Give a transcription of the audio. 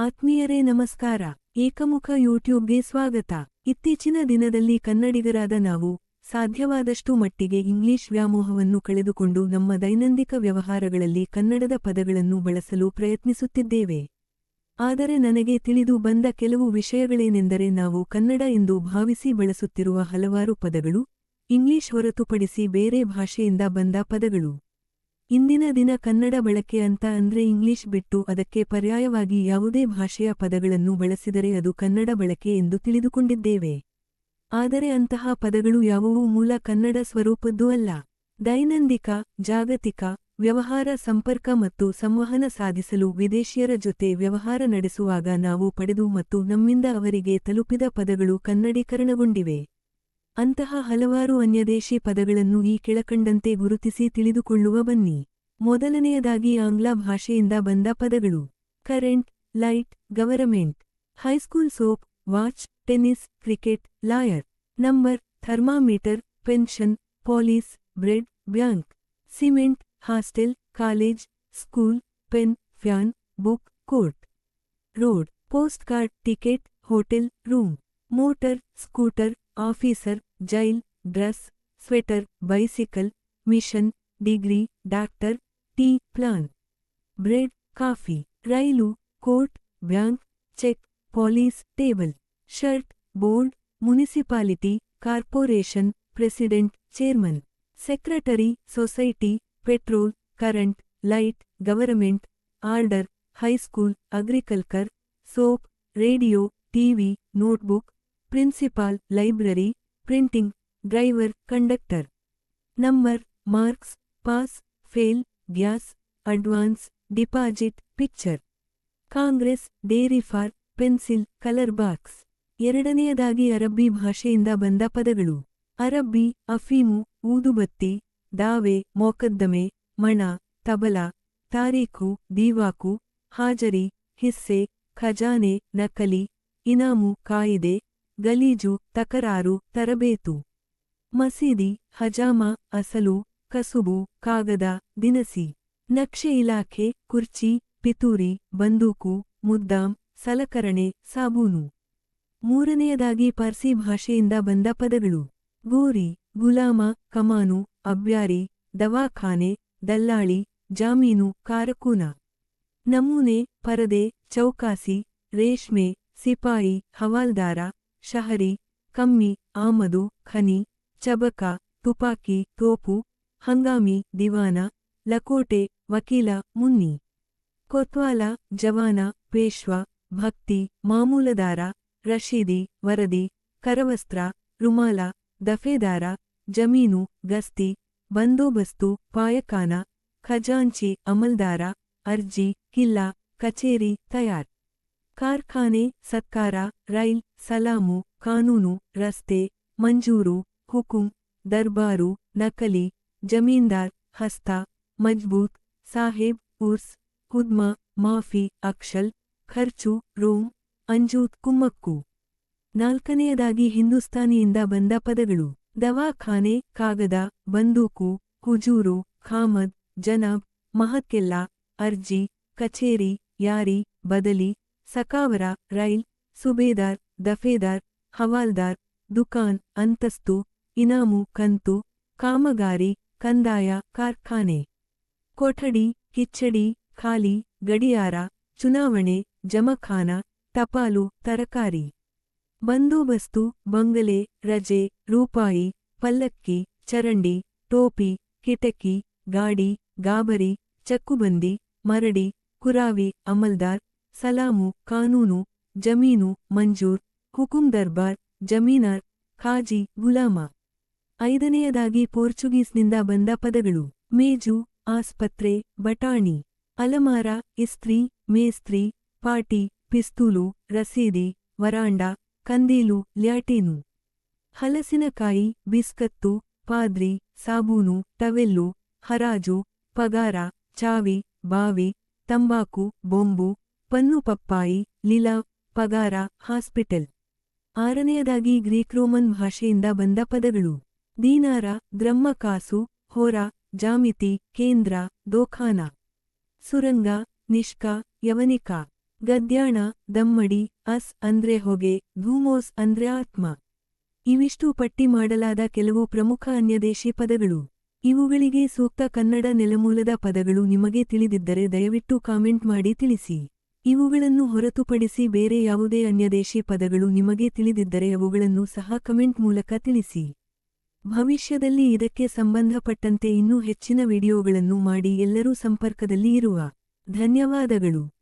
ಆತ್ಮೀಯರೇ ನಮಸ್ಕಾರ. ಏಕಮುಖ ಯೂಟ್ಯೂಬ್ಗೆ ಸ್ವಾಗತ. ಇತ್ತೀಚಿನ ದಿನದಲ್ಲಿ ಕನ್ನಡಿಗರಾದ ನಾವು ಸಾಧ್ಯವಾದಷ್ಟು ಮಟ್ಟಿಗೆ ಇಂಗ್ಲಿಷ್ ವ್ಯಾಮೋಹವನ್ನು ಕಳೆದುಕೊಂಡು ನಮ್ಮ ದೈನಂದಿಕ ವ್ಯವಹಾರಗಳಲ್ಲಿ ಕನ್ನಡದ ಪದಗಳನ್ನು ಬಳಸಲು ಪ್ರಯತ್ನಿಸುತ್ತಿದ್ದೇವೆ. ಆದರೆ ನನಗೆ ತಿಳಿದು ಬಂದ ಕೆಲವು ವಿಷಯಗಳೇನೆಂದರೆ ನಾವು ಕನ್ನಡ ಎಂದು ಭಾವಿಸಿ ಬಳಸುತ್ತಿರುವ ಹಲವಾರು ಪದಗಳು ಇಂಗ್ಲಿಷ್ ಹೊರತುಪಡಿಸಿ ಬೇರೆ ಭಾಷೆಯಿಂದ ಬಂದ ಪದಗಳು. ಇಂದಿನ ದಿನ ಕನ್ನಡ ಬಳಕೆ ಅಂತ ಅಂದ್ರೆ ಇಂಗ್ಲಿಷ್ ಬಿಟ್ಟು ಅದಕ್ಕೆ ಪರ್ಯಾಯವಾಗಿ ಯಾವುದೇ ಭಾಷೆಯ ಪದಗಳನ್ನು ಬಳಸಿದರೆ ಅದು ಕನ್ನಡ ಬಳಕೆ ಎಂದು ತಿಳಿದುಕೊಂಡಿದ್ದೇವೆ. ಆದರೆ ಅಂತಹ ಪದಗಳು ಯಾವುವೂ ಮೂಲ ಕನ್ನಡ ಸ್ವರೂಪದ್ದು ಅಲ್ಲ. ದೈನಂದಿಕ, ಜಾಗತಿಕ, ವ್ಯವಹಾರ ಸಂಪರ್ಕ ಮತ್ತು ಸಂವಹನ ಸಾಧಿಸಲು ವಿದೇಶಿಯರ ಜೊತೆ ವ್ಯವಹಾರ ನಡೆಸುವಾಗ ನಾವು ಪಡೆದು ಮತ್ತು ನಮ್ಮಿಂದ ಅವರಿಗೆ ತಲುಪಿದ ಪದಗಳು ಕನ್ನಡೀಕರಣಗೊಂಡಿವೆ. ಅಂತಹ ಹಲವಾರು ಅನ್ಯದೇಶಿ ಪದಗಳನ್ನು ಈ ಕೆಳಕಂಡಂತೆ ಗುರುತಿಸಿ ತಿಳಿದುಕೊಳ್ಳುವ ಬನ್ನಿ. ಮೊದಲನೆಯದಾಗಿ ಆಂಗ್ಲ ಭಾಷೆಯಿಂದ ಬಂದ ಪದಗಳು. Current, light, government. High school soap, watch, tennis, cricket, lawyer. Number, thermometer, pension, police, bread, bank. Cement, hostel, college, school, pen, fan, book, court. Road, post card, ticket, hotel, room. Motor, scooter officer jail dress sweater bicycle machine degree doctor tea plan bread coffee rail court bank cheque police table shirt board municipality corporation president chairman secretary society petrol current light government order high school agriculture soap radio TV notebook principal, library, printing, driver, conductor. Number, marks, pass, fail, gas, advance, deposit, picture. Congress, dairy for, pencil, colour box. ಎರಡನೆಯದಾಗಿ ಅರಬ್ಬಿ ಭಾಷೆಯಿಂದ ಬಂದ ಪದಗಳು. ಅರಬ್ಬಿ, ಅಫೀಮು, ಊದುಬತ್ತಿ, ದಾವೆ, ಮೊಕದ್ದಮೆ, ಮಣ, ತಬಲ, ತಾರೀಖು, ದೀವಾಕು, ಹಾಜರಿ, ಹಿಸ್ಸೆ, ಖಜಾನೆ, ನಕಲಿ, ಇನಾಮು, ಕಾಯಿದೆ ಗಲೀಜು, ತಕರಾರು, ತರಬೇತು. ಮಸೀದಿ, ಹಜಾಮ, ಅಸಲು, ಕಸುಬು, ಕಾಗದ, ದಿನಸಿ. ನಕ್ಷೆ ಇಲಾಖೆ, ಕುರ್ಚಿ, ಪಿತೂರಿ, ಬಂದೂಕು, ಮುದ್ದಾಂ, ಸಲಕರಣೆ, ಸಾಬೂನು. ಮೂರನೆಯದಾಗಿ ಪಾರ್ಸಿ ಭಾಷೆಯಿಂದ ಬಂದ ಪದಗಳು. ಗೋರಿ, ಗುಲಾಮ, ಕಮಾನು, ಅಬ್ಯಾರಿ, ದವಾಖಾನೆ, ದಲ್ಲಾಳಿ, ಜಾಮೀನು, ಕಾರಕೂನ. ನಮೂನೆ, ಪರದೆ, ಚೌಕಾಸಿ, ರೇಷ್ಮೆ, ಸಿಪಾಯಿ, ಹವಾಲ್ದಾರ ಶಹರಿ ಕಮ್ಮಿ ಆಮದು ಖನಿ ಚಬಕ ತುಪಾಕಿ ತೋಪು ಹಂಗಾಮಿ ದಿವಾನ ಲಕೋಟೆ ವಕೀಲ ಮುನ್ನಿ ಕೊತ್ವಾಲ ಜವಾನ ಪೇಶ್ವ ಭಕ್ತಿ ಮಾಮೂಲದಾರ ರಶೀದಿ ವರದಿ ಕರವಸ್ತ್ರ ರುಮಾಲ ದಫೇದಾರ ಜಮೀನು ಗಸ್ತಿ ಬಂದೋಬಸ್ತು ಪಾಯಕಾನ ಖಜಾಂಚಿ ಅಮಲ್ದಾರ ಅರ್ಜಿ ಕಿಲ್ಲ ಕಚೇರಿ ತಯಾರ್ ಕಾರ್ಖಾನೆ ಸತ್ಕಾರ ರೈಲ್ ಸಲಾಮು, ಕಾನೂನು, ರಸ್ತೆ, ಮಂಜೂರು, ಹುಕುಂ, ದರ್ಬಾರು, ನಕಲಿ, ಜಮೀನ್ದಾರ್, ಹಸ್ತ, ಮಜ್ಬೂತ್, ಸಾಹೇಬ್, ಉರ್ಸ್ ಹುದ್ಮ ಮಾಫಿ, ಅಕ್ಷಲ್, ಖರ್ಚು, ರೋಮ್, ಅಂಜೂತ್, ಕುಮ್ಮಕ್ಕು. ನಾಲ್ಕನೆಯದಾಗಿ ಹಿಂದೂಸ್ತಾನಿಯಿಂದ ಬಂದ ಪದಗಳು. ದವಾಖಾನೆ, ಕಾಗದ, ಬಂದೂಕು ಹುಜೂರು ಖಾಮದ್, ಜನಬ್, ಮಹಕ್ಕೆಲ್ಲ, ಅರ್ಜಿ, ಕಚೇರಿ, ಯಾರಿ, ಬದಲಿ, ಸಕಾವರ, ರೈಲ್, ಸುಬೇದಾರ್ ದಫೇದಾರ್, ಹವಾಲ್ದಾರ್, ದುಕಾನ್, ಅಂತಸ್ತು, ಇನಾಮು, ಕಂತು, ಕಾಮಗಾರಿ, ಕಂದಾಯ, ಕಾರ್ಖಾನೆ. ಕೊಠಡಿ, ಕಿಚ್ಚಡಿ, ಖಾಲಿ, ಗಡಿಯಾರ, ಚುನಾವಣೆ, ಜಮಖಾನ, ಟಪಾಲು, ತರಕಾರಿ. ಬಂದೋಬಸ್ತು, ಬಂಗಲೆ, ರಜೆ, ರೂಪಾಯಿ, ಪಲ್ಲಕ್ಕಿ, ಚರಂಡಿ, ಟೋಪಿ, ಕಿಟಕಿ, ಗಾಡಿ, ಗಾಬರಿ, ಚಕ್ಕುಬಂದಿ, ಮರಡಿ, ಕುರಾವಿ, ಅಮಲ್ದಾರ್, ಸಲಾಮು, ಕಾನೂನು, ಜಮೀನು, ಮಂಜೂರ್ ಹುಕುಂ ದರ್ಬಾರ್, ಜಮೀನಾರ್, ಖಾಜಿ, ಗುಲಾಮ. ಐದನೆಯದಾಗಿ ಪೋರ್ಚುಗೀಸ್ನಿಂದ ಬಂದ ಪದಗಳು, ಮೇಜು, ಆಸ್ಪತ್ರೆ, ಬಟಾಣಿ. ಅಲಮಾರ, ಇಸ್ತ್ರಿ, ಮೇಸ್ತ್ರಿ, ಪಾಟಿ, ಪಿಸ್ತೂಲು, ರಸೀದಿ, ವರಾಂಡ, ಕಂದೀಲು, ಲ್ಯಾಟೀನು. ಹಲಸಿನಕಾಯಿ, ಬಿಸ್ಕತ್ತು, ಪಾದ್ರಿ, ಸಾಬೂನು, ಟವೆಲ್ಲು, ಹರಾಜು, ಪಗಾರ, ಚಾವಿ, ಬಾವಿ, ತಂಬಾಕು, ಬೊಂಬು, ಪನ್ನು ಪಪ್ಪಾಯಿ, ಲೀಲಾ, ಪಗಾರ, ಹಾಸ್ಪಿಟಲ್. ಆರನೆಯದಾಗಿ ಗ್ರೀಕ್ ರೋಮನ್ ಭಾಷೆಯಿಂದ ಬಂದ ಪದಗಳು. ದೀನಾರ ಗ್ರಮ್ಮಕಾಸು ಹೋರ, ಜಾಮಿತಿ, ಕೇಂದ್ರ, ದೋಖಾನ. ಸುರಂಗ, ನಿಷ್ಕ, ಯವನಿಕ. ಗದ್ಯಾಣ, ದಮ್ಮಡಿ, ಅಸ್ ಅಂದ್ರೆ ಹೊಗೆ, ಧೂಮೋಸ್ ಅಂದ್ರೆ ಆತ್ಮ. ಇವಿಷ್ಟು ಪಟ್ಟಿ ಮಾಡಲಾದ ಕೆಲವು ಪ್ರಮುಖ ಅನ್ಯದೇಶಿ ಪದಗಳು. ಇವುಗಳಿಗೆ ಸೂಕ್ತ ಕನ್ನಡ ನೆಲಮೂಲದ ಪದಗಳು ನಿಮಗೆ ತಿಳಿದಿದ್ದರೆ ದಯವಿಟ್ಟು ಕಾಮೆಂಟ್ ಮಾಡಿ ತಿಳಿಸಿ. ಇವುಗಳನ್ನು ಹೊರತುಪಡಿಸಿ ಬೇರೆ ಯಾವುದೇ ಅನ್ಯದೇಶಿ ಪದಗಳು ನಿಮಗೆ ತಿಳಿದಿದ್ದರೆ ಅವುಗಳನ್ನು ಸಹ ಕಮೆಂಟ್ ಮೂಲಕ ತಿಳಿಸಿ. ಭವಿಷ್ಯದಲ್ಲಿ ಇದಕ್ಕೆ ಸಂಬಂಧಪಟ್ಟಂತೆ ಇನ್ನೂ ಹೆಚ್ಚಿನ ವಿಡಿಯೋಗಳನ್ನು ಮಾಡಿ ಎಲ್ಲರೂ ಸಂಪರ್ಕದಲ್ಲಿ ಇರುವ. ಧನ್ಯವಾದಗಳು.